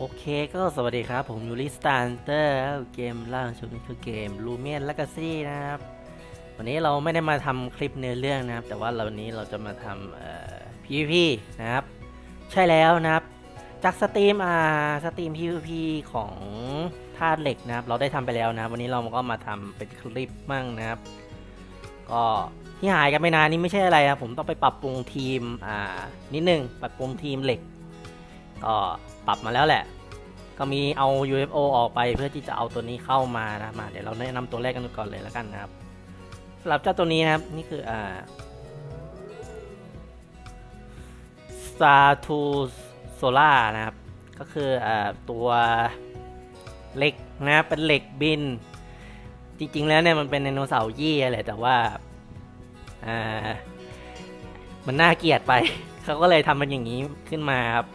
โอเคก็สวัสดีครับ ผมยูริสตาร์เตอร์เกมล่างชุดนี้คือเกมลูเมียนและกาซี่นะครับ วันนี้เราไม่ได้มาทำคลิปเนื้อเรื่องนะครับ แต่ว่าวันนี้เราจะมาทำเอ่อ PVP นะครับ ใช่แล้วนะครับ จากสตรีมอ่าสตรีม PVP ของธาตุเหล็กนะครับ เราได้ทำไปแล้วนะ วันนี้เราก็มาทำเป็นคลิปมั่งนะครับ ก็ที่หายกันไปนานนี่ไม่ใช่อะไรนะผมต้องไปปรับปรุงทีมอ่านิดนึงปรับปรุงทีมเหล็ก ก็ปรับมาแล้วแหละ ก็มีเอา UFO ออกไปเพื่อที่จะเอาตัวนี้เข้ามานะมาเดี๋ยวเราแนะนำตัวแรกกันก่อนเลยแล้วกันนะครับสำหรับเจ้าตัวนี้นะครับนี่คืออ่า Star to Solar นะครับ ก็คืออ่าตัวเหล็กนะเป็นเหล็กบิน จริงๆแล้วเนี่ยมันเป็นไดโนเสาร์ยี่แหละแต่ว่าอ่ามันน่าเกลียดไป เขาก็เลยทำมันอย่างนี้ขึ้นมาครับ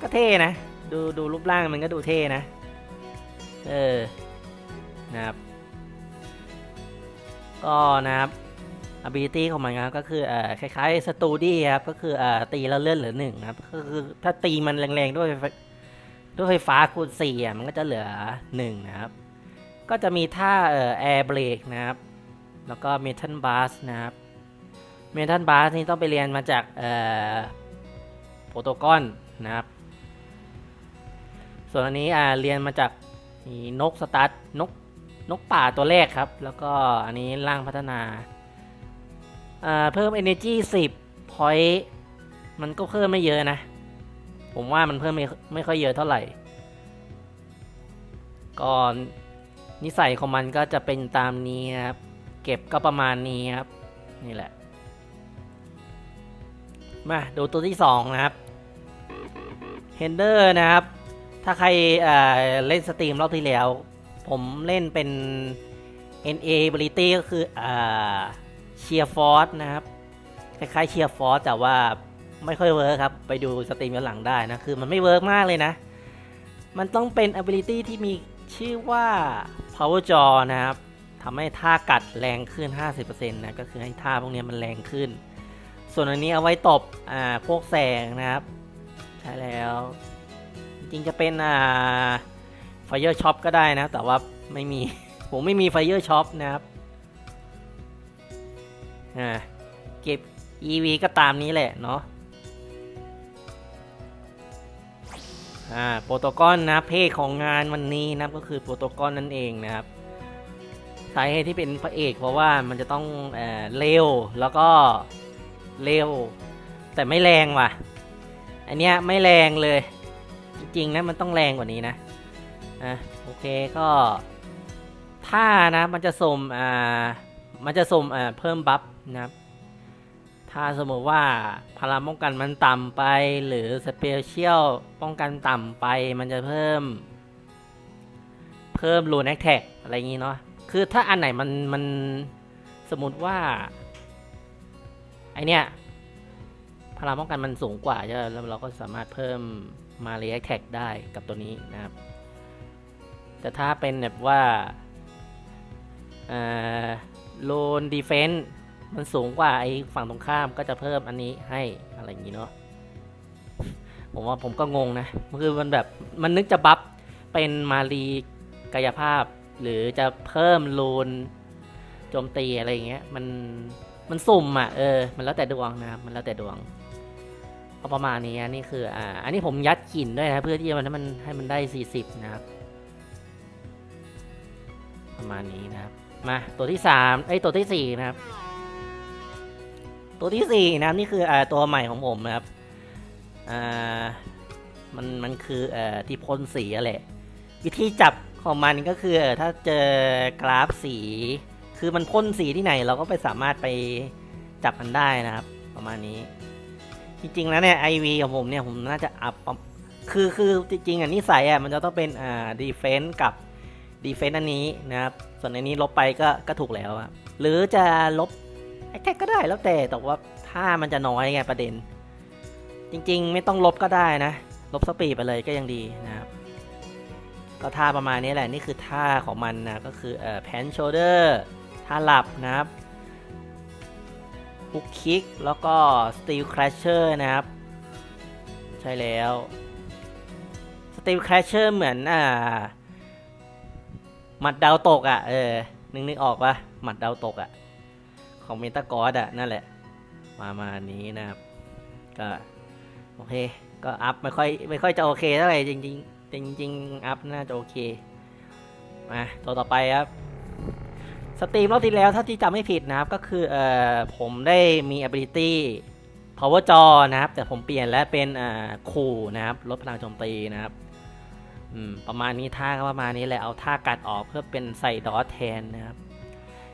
ก็เท่นะ ดูดูรูปร่างมันก็ดูเท่นะ เออ นะครับ ก็นะครับ ability ของมันครับก็คือเอ่อคล้ายๆสตูดี้ครับ ก็คือเอ่อตีแล้วเลื่อนเหลือหนึ่งนะครับ ก็คือถ้าตีมันแรงๆ ด้วยด้วยไฟฟ้าคูณสี่อะมันก็จะเหลือหนึ่งนะครับ ก็จะมีท่าเอ่อ air brake นะครับ แล้วก็ metal bars นะครับ metal bars นี่ต้องไปเรียนมาจากเอ่อโปรโตกอนนะครับ ส่วนอันนี้อ่าเรียนมาจากนกสตาร์ทนกนกป่าตัวแรกครับ แล้วก็อันนี้ร่างพัฒนาอ่าเพิ่ม energy 10 point มันก็เพิ่มไม่เยอะนะ ผมว่ามันเพิ่มไม่ไม่ค่อยเยอะเท่าไหร่ก็นิสัยของมันก็จะเป็นตามนี้ครับ เก็บก็ประมาณนี้ครับ นี่แหละ มาดูตัวที่สองนะครับเฮนเดอร์นะครับ ถ้าใครเเล่นสตรีมรอบที่แล้ว ผมเล่นเป็น NA ability ก็คือเชียร์ฟอร์สนะครับ คล้ายๆเชียร์ฟอร์สแต่ว่าไม่ค่อยเวิร์คครับ ไปดูสตรีมย้อนหลังได้นะ คือมันไม่เวิร์กมากเลยนะ มันต้องเป็น ability ที่มีชื่อว่า power jaw นะครับทำให้ท่ากัดแรงขึ้น 50%นะก็คือให้ท่าพวกนี้มันแรงขึ้น ส่วนอันนี้เอาไว้ตบอ่าพวกแสงนะครับ ใช่แล้ว ริงจะเป็นอ่าไฟเ r อร์ช็อปก็ได้นะ แต่ว่าไม่มี ผมไม่มีไฟเ r อร์ช็อปนะครับอ่าเก็บ EV ก็ตามนี้แหละเนาะอ่าโปรโตกอนนะเพศของงานวันนี้นะก็คือโปรโตกอนนั่นเองนะครับสาเหตุที่เป็นพระเอกเพราะว่ามันจะต้องเออเร็วแล้วก็เร็ว แต่ไม่แรงว่ะ อันเนี้ยไม่แรงเลย ริงๆนะมันต้องแรงกว่านี้นะอะโอเคก็ถ้านะมันจะสมอ่ามันจะสมอ่าเพิ่มบัฟนะครับถ้าสมมติว่าพลังป้องกันมันต่ำไปหรือสเปเชียลป้องกันต่ำไปมันจะเพิ่ม เพิ่มรูนแอคแท็กอะไรอย่างงี้เนาะคือถ้าอันไหนมันมันสมมติว่าไอเนี้ยพลังป้องกันมันสูงกว่าใช่แล้วเราก็สามารถเพิ่ม มาเรียแท็กได้กับตัวนี้นะครับ แต่ถ้าเป็นแบบว่าโลนดีเฟนต์มันสูงกว่าไอ้ฝั่งตรงข้ามก็จะเพิ่มอันนี้ให้อะไรอย่างนี้เนาะผมว่าผมก็งงนะคือมันแบบมันนึกจะบัฟเป็นมารีกายภาพ หรือจะเพิ่มโลนโจมตีอะไรอย่างเงี้ยมันมันสุ่มอะเออ มันแล้วแต่ดวงนะครับ มันแล้วแต่ดวง ก็ประมาณนี้นี่คืออ่าอันนี้ผมยัดกลิ่นด้วยนะเพื่อที่จะมันให้มันให้มันได้ 40 นะครับ ประมาณนี้นะครับ มาตัวที่สามไอ้ตัวที่สี่นะครับ ตัวที่สี่นะครับนี่คืออ่าตัวใหม่ของผมนะครับอ่ามันมันคือเอ่อที่พ่นสีอะแหละ วิธีจับของมันก็คือเออถ้าเจอกราฟสี คือมันพ่นสีที่ไหนเราก็ไปสามารถไปจับมันได้นะครับ ประมาณนี้ จริงๆแล้วเนี่ยไอวีของผมเนี่ยผมน่าจะอัพคือคือจริงๆอะนิสัยอะมันจะต้องเป็นอ่าดีเฟนส์กับดีเฟนส์อันนี้นะครับ ส่วนอันนี้ลบไปก็ก็ถูกแล้วอะหรือจะลบแอคแท็กก็ได้แล้วแต่แต่ว่าถ้ามันจะน้อยไงประเด็น จริงๆ ไม่ต้องลบก็ได้นะ ลบสปีดไปเลยก็ยังดีนะครับก็ท่าประมาณนี้แหละนี่คือท่าของมันนะก็คือเอ่อแพนโชเดอร์ท่าหลับนะครับ ฮุกคิก แล้วก็สตีลครชเชอร์นะครับ ใช่แล้วสตีมแคชเชอร์เหมือนอ่าหมัดดาวตกอะ่ะ เออ นึกนึกออกปะหมัดดาวตกอะ่ะ ของเมตากอสอะ นั่นแหละ มามานี้นะครับ ก็ โอเค ก็อัพไม่ค่อยไม่ค่อยจะโอเคเท่าไหร่จริงจริงจริงอัพน่าจะโอเค มาตัวต่อไปครับ สตรีมรอบที่แล้วถ้าที่จำไม่ผิดนะครับ ก็คือเอ่อผมได้มี ability power จอนะครับ แต่ผมเปลี่ยนแล้วเป็นอ่าคูนะครับลดพลังโจมตีนะครับอืมประมาณนี้ท่าก็ประมาณนี้แหละเอาท่ากัดออกเพื่อเป็นใส่ดอทแทนนะครับ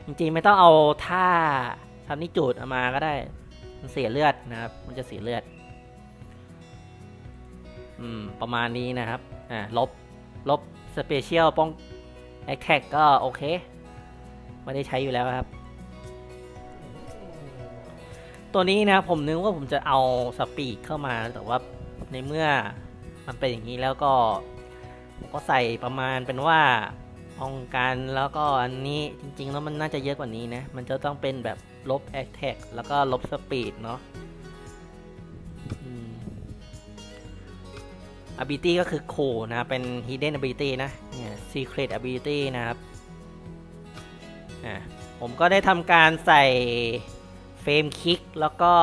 จริงๆไม่ต้องเอาท่าทำนิจูดมาก็ได้มันเสียเลือดนะครับ มันจะเสียเลือดอืมประมาณนี้นะครับอ่าลบลบสเปเชียลป้องแอคแท็กก็โอเค ไม่ได้ใช้อยู่แล้วครับ ตัวนี้นะผมนึกว่าผมจะเอาสปีดเข้ามาแต่ว่าในเมื่อมันเป็นอย่างนี้แล้วก็ผมก็ใส่ประมาณเป็นว่าป้องกันแล้วก็อันนี้จริงๆแล้วมันน่าจะเยอะกว่านี้นะ มันจะต้องเป็นแบบลบแอคแท็กแล้วก็ลบสปีดเนาะอืม ability ก็คือโคนะ เป็น hidden ability นะเนี่ย secret ability นะครับ อะผมก็ได้ทำการใส่เฟรมคิกแล้วก็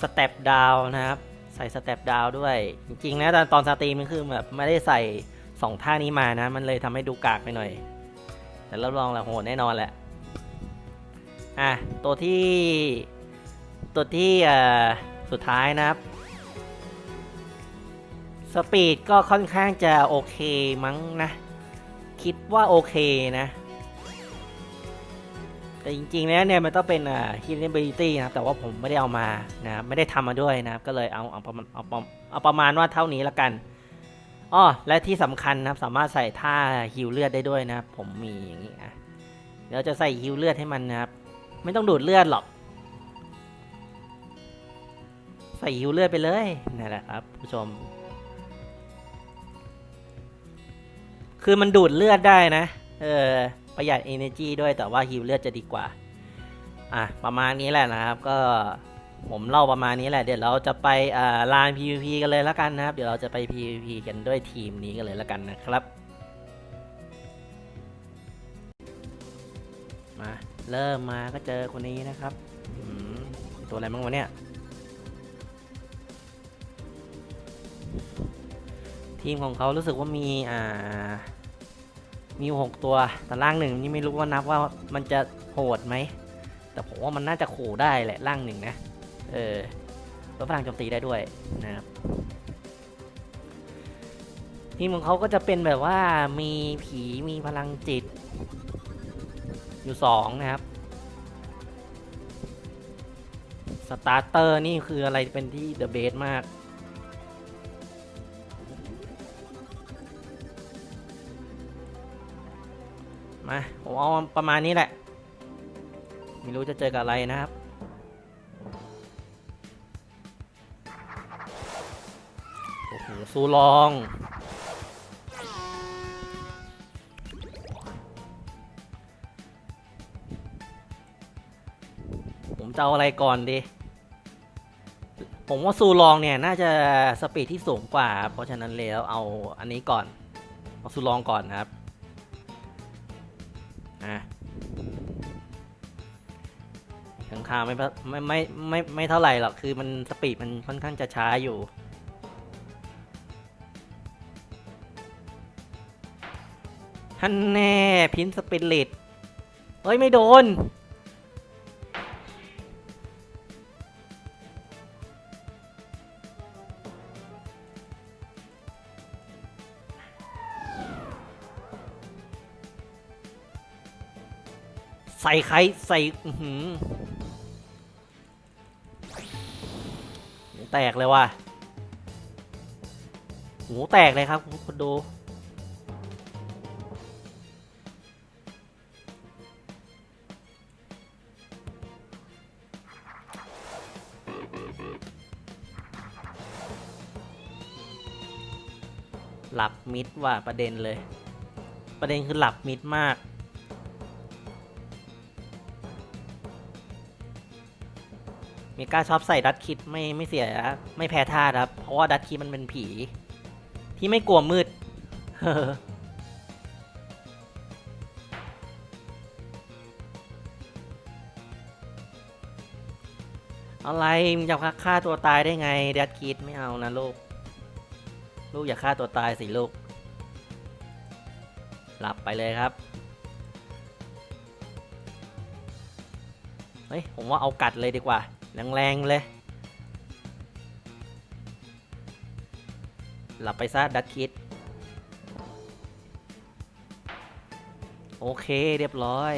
สเต็ปดาวนะครับ ใส่สเต็ปดาวด้วย จริงๆนะตอนตอนสตรีมมันคือแบบไม่ได้ใส่สองท่านี้มานะ มันเลยทำให้ดูกากไปหน่อย แต่รับรองแหละโหดแน่นอนแหละ อะ ตัวที่ ตัวที่สุดท้ายนะครับสปีดก็ค่อนข้างจะโอเคมั้งนะ คิดว่าโอเคนะ แต่จริงๆแล้วเนี่ยมันต้องเป็นอ่า hidden ability นะครับ แต่ว่าผมไม่ได้เอามานะครับไม่ได้ทำมาด้วยนะครับ ก็เลยเอาเอาประมาณเอาประเอาประมาณว่าเท่านี้ละกันอ้อและที่สำคัญนะครับสามารถใส่ท่าฮิวเลือดได้ด้วยนะครับผมมีอย่างนี้อะเดี๋ยวจะใส่ฮิวเลือดให้มันนะครับ ไม่ต้องดูดเลือดหรอก ใส่ฮิวเลือดไปเลยนั่นแหละครับผู้ชม คือมันดูดเลือดได้นะ เออ ประหยัด energy ด้วยแต่ว่าฮิวเลือดจะดีกว่า อะ ประมาณนี้แหละนะครับ ก็ผมเล่าประมาณนี้แหละ เดี๋ยวเราจะไปอ่าลาน PVP กันเลยแล้วกันนะครับ เดี๋ยวเราจะไป PVP กันด้วยทีมนี้กันเลยแล้วกันนะครับ มาเริ่มมาก็เจอคนนี้นะครับ ตัวอะไรบ้างวะเนี่ยทีมของเขารู้สึกว่ามีอ่า มีหกตัวแต่ร่างหนึ่งนี่ไม่รู้ว่านับว่ามันจะโหดไหม แต่ผมว่ามันน่าจะขู่ได้แหละร่างหนึ่งนะ เออลดพลังโจมตีได้ด้วยนะครับทีมของเขาก็จะเป็นแบบว่ามีผีมีพลังจิต อยู่สองนะครับสตาร์เตอร์นี่คืออะไรเป็นที่เดอะเบสมาก มาผมเอาประมาณนี้แหละ ไม่รู้จะเจอกับอะไรนะครับ โอ้โหซูลอง ผมจะเอาอะไรก่อนดีผมว่าซูลองเนี่ย น่าจะสปีดที่สูงกว่า เพราะฉะนั้นแล้วเอาอันนี้ก่อน เอาซูลองก่อนนะครับางไม่ไม่ไม่ไม่ไม่เท่าไหร่หรอกคือมันสปีดมันค่อนข้างจะช้าอยู่ท่านแน่พินสปิริตเฮ้ย ไม่โดน ใส่ไข่ใส่ อื้อหือ แตกเลยว่ะหูแตกเลยครับคุณคนดูหลับมิดว่ะประเด็นเลย ประเด็นคือหลับมิดมาก มีกล้าชอบใส่ดัตคิดไม่ไม่เสียไม่แพ้ท่าครับ เพราะว่าดัตคิดมันเป็นผี ที่ไม่กลัวมืดอะไรมึงจะฆ่าตัวตายได้ไงแดดคิดไม่เอานะลูก ลูกอย่าฆ่าตัวตายสิลูก หลับไปเลยครับ เฮ้ย ผมว่าเอากัดเลยดีกว่า แรงๆเลย หลับไปซะดัดคิด โอเคเรียบร้อย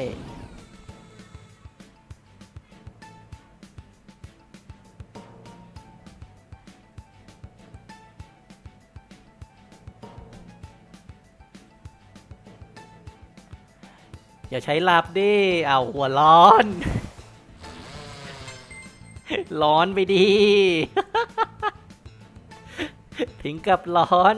อย่าใช้หลับดิ เอาหัวร้อน ร้อนไปดี ถึงกับร้อน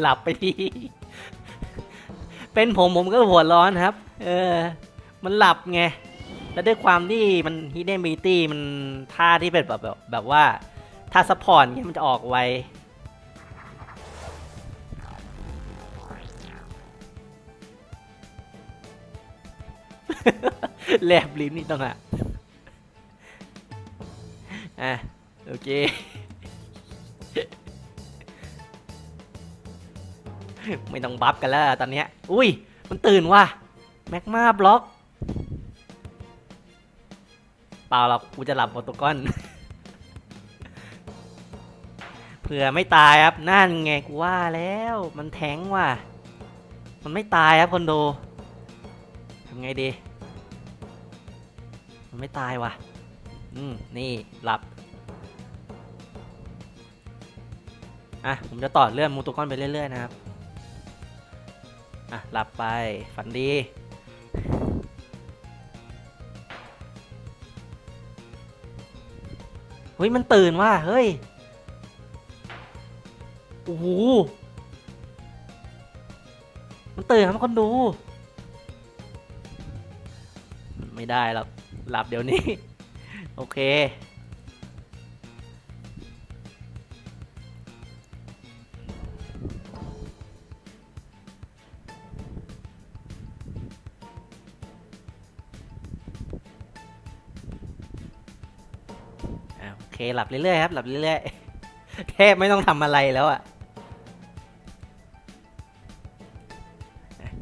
หลับไปดี เป็นผมผมก็หัวร้อนครับ เออ มันหลับไง แล้วด้วยความที่มันฮิดเดนมิตี้มันท่าที่เป็นแบบแบบแบบว่า ถ้าซัพพอร์ตเงี้ยมันจะออกไว แลบลิ้นนี่ต้องอะอะ โอเค ไม่ต้องบัฟกันแล้วตอนเนี้ย อุ้ย มันตื่นว่ะแม็กมาบล็อก เปล่าหรอกกูจะหลับโปรโตกอนเผื่อไม่ตายครับนั่นไงกูว่าแล้ว มันแทงว่ะ มันไม่ตายครับคนดูทำไงดี มันไม่ตายว่ะ อืม นี่ หลับ อะ ผมจะต่อเรื่องมูตุกอนไปเรื่อยๆนะครับ อะ หลับไป ฝันดีเฮ้ย มันตื่นว่ะ เฮ้ย โอ้โห มันตื่นครับคนดู ไม่ได้หรอก หลับเดี๋ยวนี้ โอเค โอเค หลับเรื่อยๆครับ หลับเรื่อยๆ แทบไม่ต้องทำอะไรแล้วอะ่ะ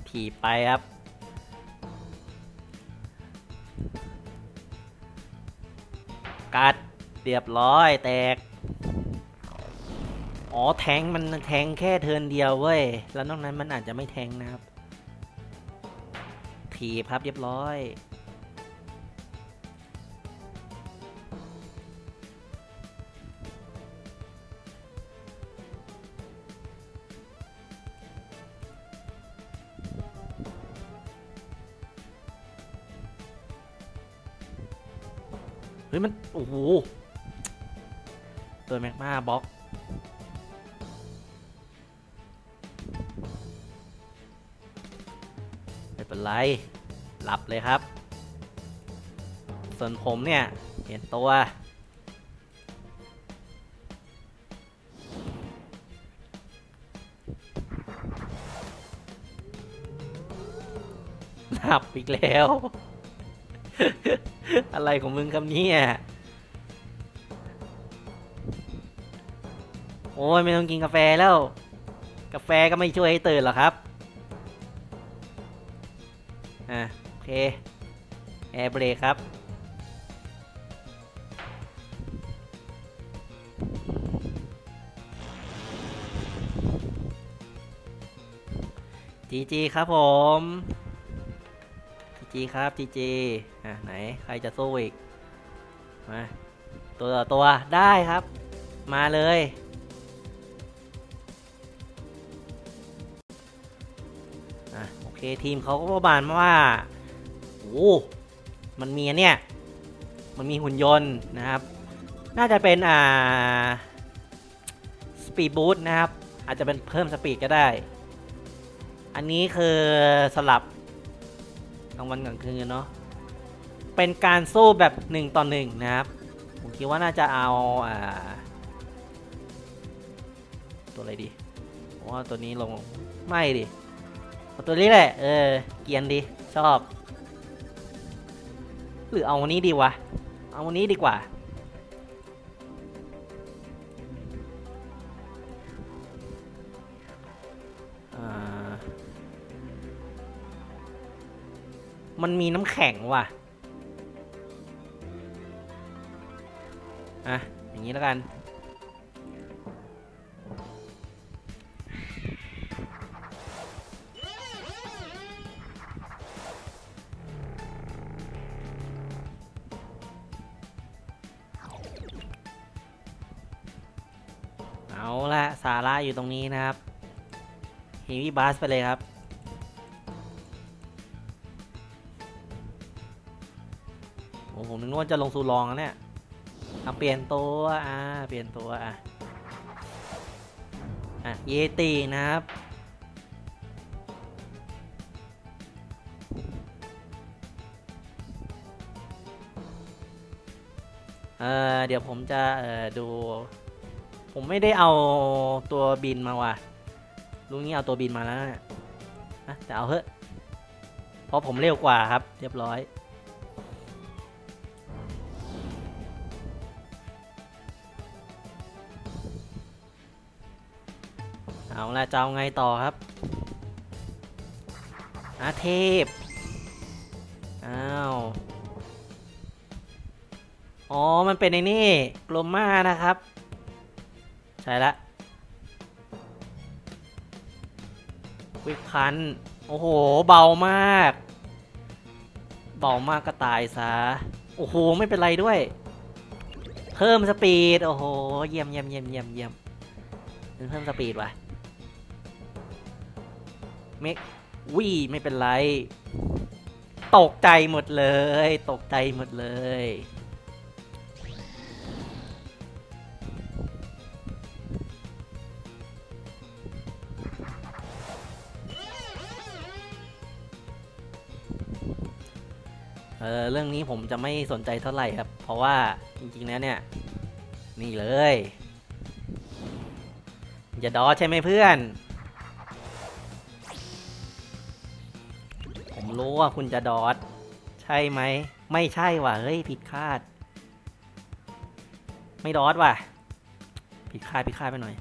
ถีบไปครับ เรียบร้อยแตก อ๋อแทงมันแทงแค่เทินเดียวเว้ย แล้วนอกนั้นมันอาจจะไม่แทงนะครับ ถีบครับเรียบร้อยเฮ้ยมัน โอ้โห ตัวแมกมาบล็อกไม่เป็นไร หลับเลยครับ ส่วนผมเนี่ย เห็นตัว หลับอีกแล้ว อะไรของมึงครับเนี่ย โอ้ยไม่ต้องกินกาแฟแล้ว กาแฟก็ไม่ช่วยให้ตื่นหรอกครับ อะโอเค แอร์เบรกครับ จีจีครับผม จีจีครับจีจีอะไหนใครจะสู้อีก มา ตัวต่อตัวได้ครับ มาเลย ทีมเขาก็ประมาณว่าโอ้มันมีอันเนี่ยมันมีหุ่นยนต์นะครับ น่าจะเป็นอ่าสปีดบูทนะครับ อาจจะเป็นเพิ่มสปีดก็ได้ อันนี้คือสลับกลางวันกลางคืนเนาะเป็นการสู้แบบหนึ่งต่อหนึ่งนะครับ ผมคิดว่าน่าจะเอาอ่าตัวอะไรดีผมว่าตัวนี้ลงไม่ดิ ตัวนี้แหละ เออ เกียนดี ชอบ หรือเอาวันนี้ดีวะ เอาวันนี้ดีกว่าอ่ามันมีน้ำแข็งว่ะ อะ อย่างนี้แล้วกัน อยู่ตรงนี้นะครับเฮวี่บัสไปเลยครับ โอ้ผมนึกว่าจะลงสูลองแล้วเนี่ยเอาเปลี่ยนตัว อ่า เปลี่ยนตัว อะ อะ เยตีนะครับ เออเดี๋ยวผมจะ เออดู ผมไม่ได้เอาตัวบินมาว่ะลุงนี่เอาตัวบินมาแล้วนี่ยนะแต่เอาเถอะเพราะผมเร็วกว่าครับ เรียบร้อยเอาละจะเอาไงต่อครับอาเทพ อ้าว อ๋อ มันเป็นในนี่ กลมมานะครับ ใช่ละวิกคัน โอ้โห เบามาก เบามากก็ตายซะ โอ้โห ไม่เป็นไรด้วย เพิ่มสปีด โอ้โห เยี่ยมเยี่ยมเยี่ยมเยี่ยมเยี่ยมเพิ่มสปีดว่ะเมกวีไม่เป็นไร ตกใจหมดเลย ตกใจหมดเลย เออเรื่องนี้ผมจะไม่สนใจเท่าไหร่ครับ เพราะว่าจริงๆแล้วเนี่ย นี่เลย อย่าดอใช่ไหมเพื่อน ผมรู้ว่าคุณจะดอดใช่ไหม ไม่ใช่ว่ะ เฮ้ย ผิดคาด ไม่ดอดว่ะ ผิดคาด ผิดคาดไปหน่อย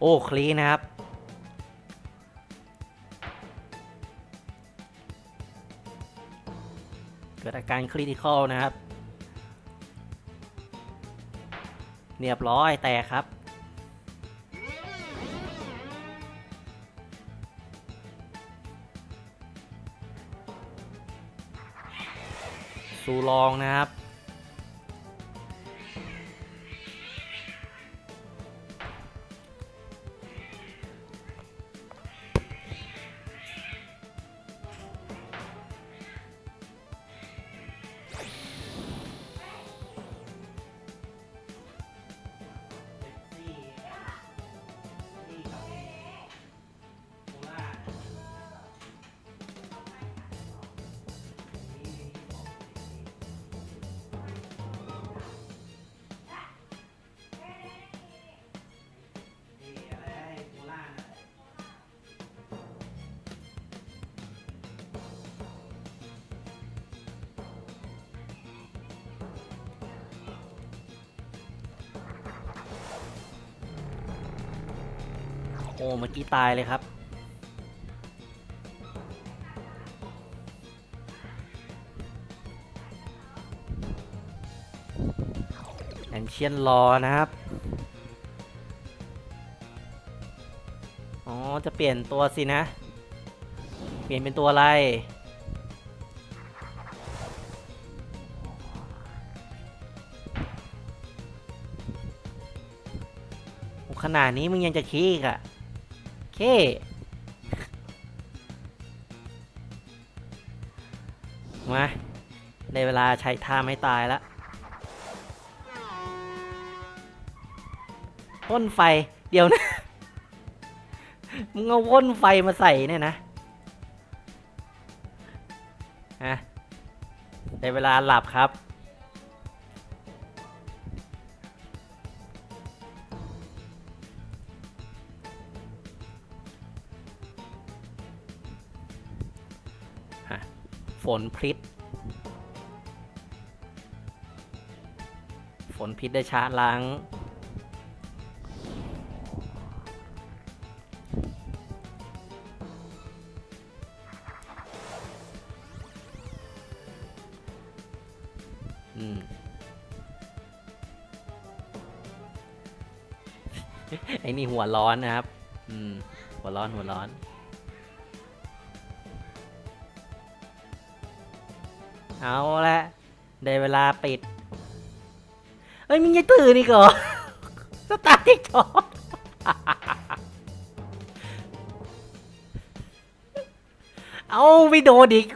โอ้คลีนนะครับ กิดอาการคริติคอลนะครับ เรียบร้อยแต่ครับ สูลองนะครับ อ้เมื่อกี้ตายเลยครับ แอนเชียนรอนะครับ อ๋อ จะเปลี่ยนตัวสินะ เปลี่ยนเป็นตัวอะไรขนาดนี้มึงยังจะขี้อีกอะ มาในเวลาใช้ท่าไม่ตายละพ่นไฟเดี๋ยวนะ มึงเอาพ่นไฟมาใส่เนี่ยนะฮะในเวลาหลับครับ นพิษ ฝนพิษได้ชาร์จล้าง อืม ไอ้นี่หัวร้อนนะครับ อืม หัวร้อนหัวร้อน เอาละได้เวลาปิด เอ้ยมึงยังตื่นอีกเหรอสตาร์ทติ๊กท็อกเอาไม่โดนอีก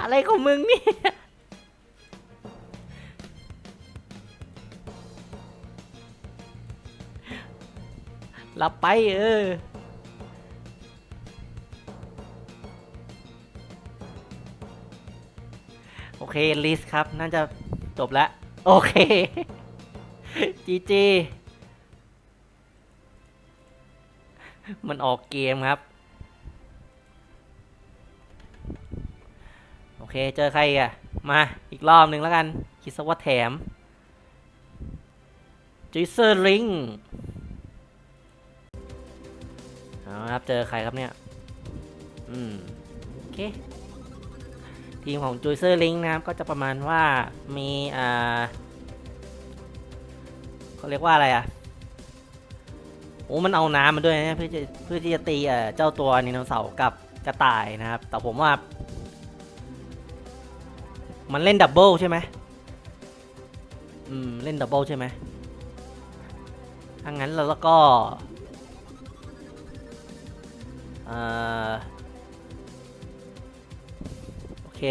อะไรของมึงเนี่ยหลับไปเออ ลิสครับ น่าจะจบแล้วโอเค จีจีมันออกเกมครับ โอเค เจอใครอะ มาอีกรอบหนึ่งแล้วกัน คิดซะว่าแถมจิเซอร์ลิงเอาละครับ เจอใครครับเนี่ย อืม โอเค ทีมของจูเซอร์ลิงนะครับ ก็จะประมาณว่ามีอ่าเขาเรียกว่าอะไรอะโอ้มันเอาน้ำมาด้วยนะเพื่อจะเพื่อที่จะตีเอ่อเจ้าตัวนิโนเสาร์กับกระต่ายนะครับ แต่ผมว่า มันเล่นดับเบิลใช่ไหมอืม เล่นดับเบิลใช่ไหมถ้างั้นแล้วก็เอ่อโอ เค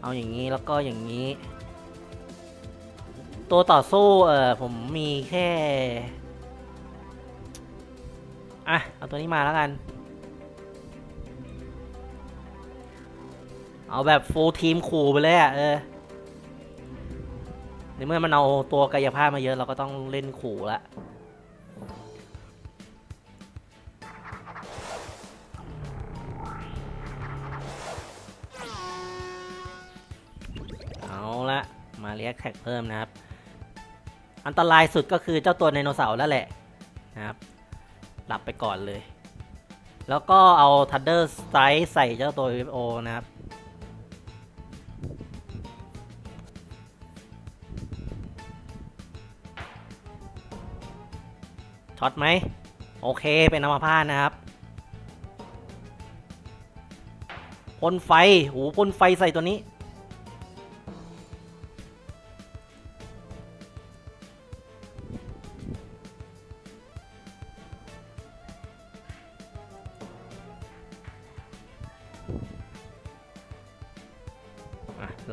เอาอย่างนี้แล้วก็อย่างนี้ ตัวต่อสู้เออผมมีแค่ อะ เอาตัวนี้มาแล้วกัน เอาแบบฟูลทีมขู่ไปเลยอะเออในเมื่อมันเอาตัวกายภาพมาเยอะเราก็ต้องเล่นขู่ละ แท็กเพิ่มนะครับ อันตรายสุดก็คือเจ้าตัวไดโนเสาร์แล้วแหละนะครับหลับไปก่อนเลย แล้วก็เอา Thunder Strike ใส่เจ้าตัว UFO นะครับช็อตไหม โอเค เป็นอัมพาตนะครับพ่นไฟโหพ่นไฟใส่ตัวนี้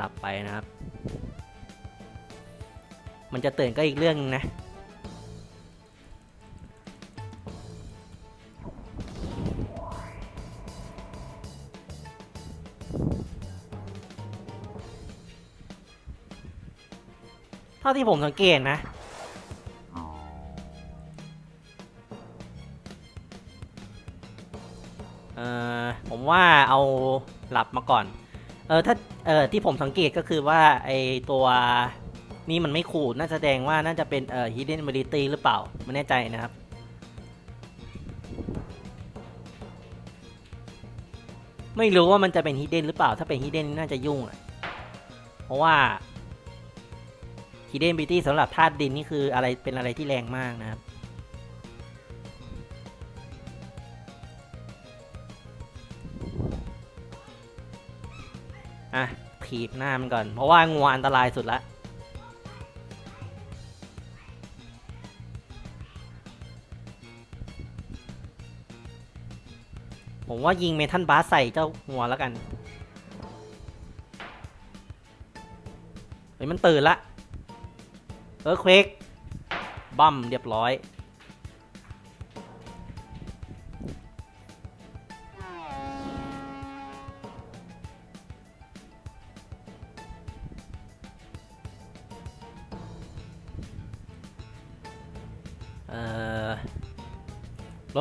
ลับไปนะครับ มันจะตื่นก็อีกเรื่องนึงนะเท่าที่ผมสังเกตนะเออผมว่าเอาหลับมาก่อน เออถ้าเออที่ผมสังเกตก็คือว่าไอตัวนี่มันไม่ขูดน่าแสดงว่าน่าจะเป็นเอ่อ hidden ability หรือเปล่า ไม่แน่ใจนะครับ ไม่รู้ว่ามันจะเป็น hidden หรือเปล่า ถ้าเป็น hidden น่าจะยุ่งอะเพราะว่า hidden ability สำหรับธาตุดินนี่คืออะไรเป็นอะไรที่แรงมากนะครับ อะถีบหน้ามันก่อน เพราะว่างัวอันตรายสุดละผมว่ายิงเมทัลบาสใส่เจ้างัวแล้วกัน เฮ้ยมันตื่นละ เออเควกบัมเรียบร้อย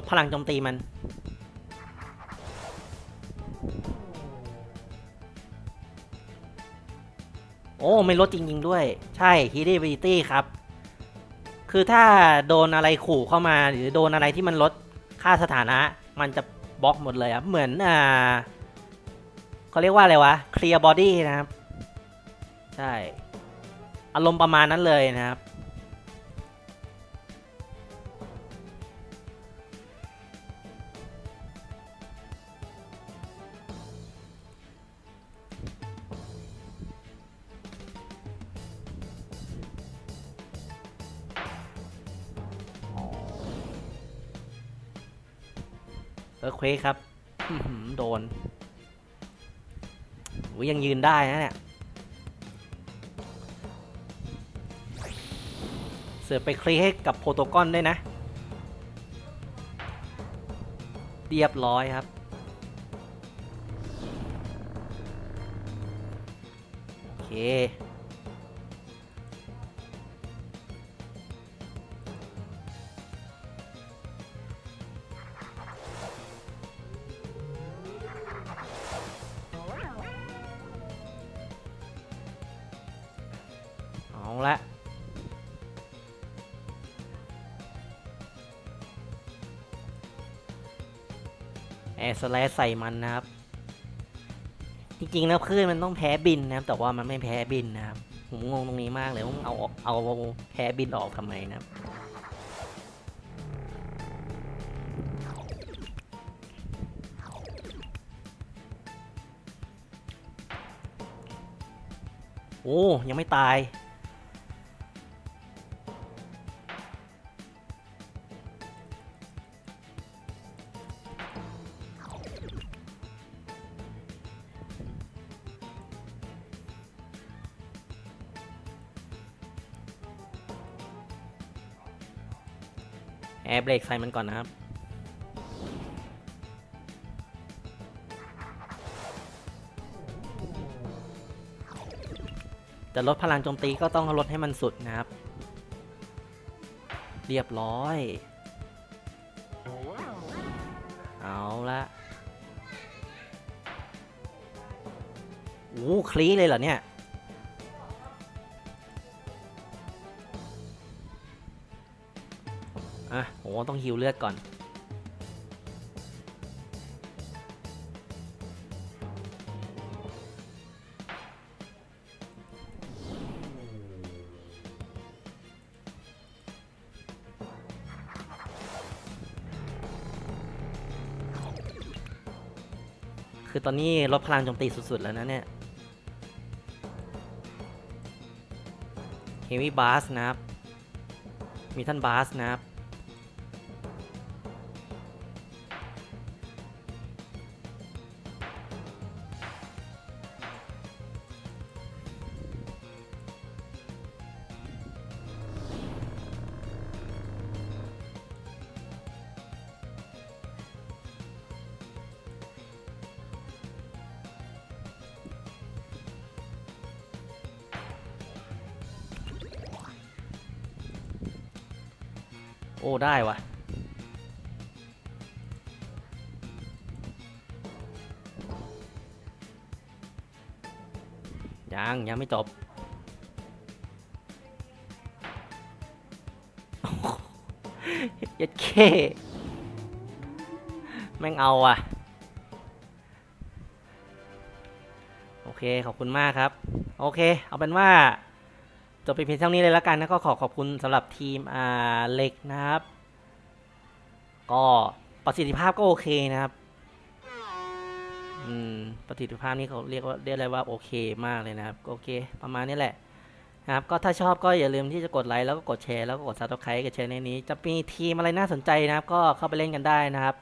พลังโจมตีมันโอ้ไม่ลดจริงๆด้วย ใช่ h e a t a b i l i t y ครับ คือถ้าโดนอะไรขู่เข้ามา หรือโดนอะไรที่มันลดค่าสถานะ มันจะบล็อกหมดเลยครับ เหมือนอ่าเขาเรียกว่าอะไรวะ clear body นะครับ ใช่ อารมณ์ประมาณนั้นเลยนะครับ วกครับอื้อหือโดนโอ้ยยังยืนได้นะเนี่ย เสือไปคลีให้กับโปรโตกอนด้วยนะ เรียบร้อยครับ โอเค แอร์สแลชใส่มันนะครับ จริงๆแล้วคลื่นมันต้องแพ้บินนะครับ แต่ว่ามันไม่แพ้บินนะครับ ผมงงตรงนี้มากเลยว่ามึงเอาเอาแพ้บินออกทำไมนะครับโอ้ยังไม่ตาย เบรกใส่มันก่อนนะครับจะลดพลังโจมตีก็ต้องลดให้มันสุดนะครับ เรียบร้อย เอาละโอ้คลีเลยเหรอเนี่ย ต้องฮิวเลือดก่อน คือตอนนี้ลดพลังโจมตีสุด ๆ แล้วนะเนี่ย เฮ v วี่บาสนะครับ มีท่านบาสนะครับ ยัง ยังไม่จบยัดเคแม่งเอาอะ โอเค ขอบคุณมากครับ โอเค เอาเป็นว่า จบไปเพียงเท่านี้เลยแล้วกันนะก็ขอขอบคุณสำหรับทีมอ่าเล็กนะครับ ก็ประสิทธิภาพก็โอเคนะครับ อืมประสิทธิภาพนี่เขาเรียกว่าเรียกอะไรว่าโอเคมากเลยนะครับโอเค ประมาณนี้แหละนะครับก็ถ้าชอบก็อย่าลืมที่จะกดไลค์แล้วก็กดแชร์แล้วก็กดซับสไครต์กับแชร์ในนี้ จะมีทีมอะไรน่าสนใจนะครับ ก็เข้าไปเล่นกันได้นะครับ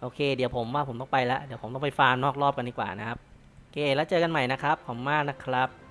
โอเค เดี๋ยวผมว่าผมต้องไปแล้วเดี๋ยวผมต้องไปฟาร์มนอกรอบกันดีกว่านะครับโอเค แล้วเจอกันใหม่นะครับขอบมากนะครับ